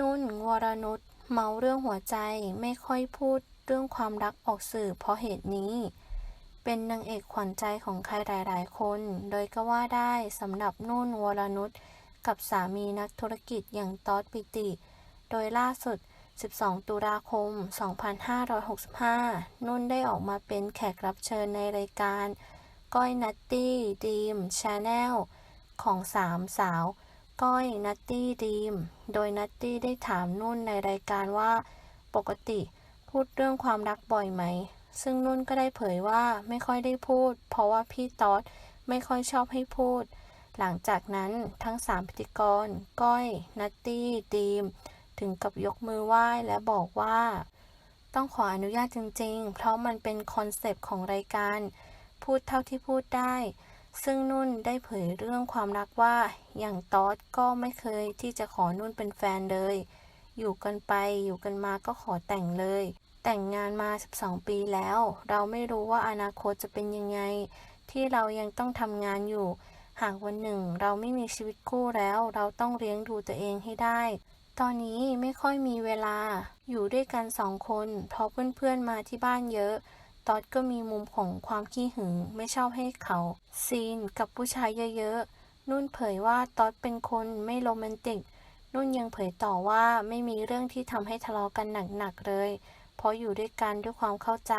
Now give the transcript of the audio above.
นุ่น วรนุชเมาเรื่องหัวใจไม่ค่อยพูดเรื่องความรักออกสื่อเพราะเหตุนี้ เป็นนางเอกขวัญใจของใครหลาย ๆ คน โดยก็ว่าได้สำหรับนุ่น วรนุชกับสามีนักธุรกิจอย่างต๊อดปิติ โดยล่าสุด 12 ตุลาคม 2565 นุ่นได้ออกมาเป็นแขกรับเชิญในรายการ ก้อยนัตตี้ดีมชาแนลของสามสาว ก้อยนัตตี้ดีม โดยนัตตี้ได้ถามนุ่นในรายการว่า ปกติพูดเรื่องความรักบ่อยไหม ซึ่งนุ่นก็ได้เผยว่าไม่ค่อยได้พูด เพราะว่าพี่ต๊อดไม่ค่อยชอบให้พูด หลังจากนั้นทั้งสามพิธีกร ก้อย นัตตี้ดีม ถึงกับยกมือไหว้และบอกว่า ต้องขออนุญาตจริง ๆ เพราะมันเป็นคอนเซปต์ของรายการ พูดเท่าที่พูดได้ ซึ่งนุ่นได้เผยเรื่องความรักว่า อย่างต๊อดก็ไม่เคยที่จะขอนุ่นเป็นแฟนเลย อยู่กันไปอยู่กันมาก็ขอแต่งเลย แต่งงานมา 12 ปีแล้ว เราไม่รู้ว่าอนาคตจะเป็นยังไง ที่เรายังต้องทำงานอยู่ หากวันหนึ่งเราไม่มีชีวิตคู่แล้ว เราต้องเลี้ยงดูตัวเองให้ได้ ตอนนี้ไม่ค่อยมีเวลา อยู่ด้วยกันสองคน เพราะเพื่อนๆมาที่บ้านเยอะ ตอดก็มีมุมของความขี้หึงไม่ชอบให้เขาซีนกับผู้ชายเยอะๆ นุ่นเผยว่าตอดเป็นคนไม่โรแมนติก นุ่นยังเผยต่อว่าไม่มีเรื่องที่ทำให้ทะเลาะกันหนักๆเลย เพราะอยู่ด้วยกันด้วยความเข้าใจ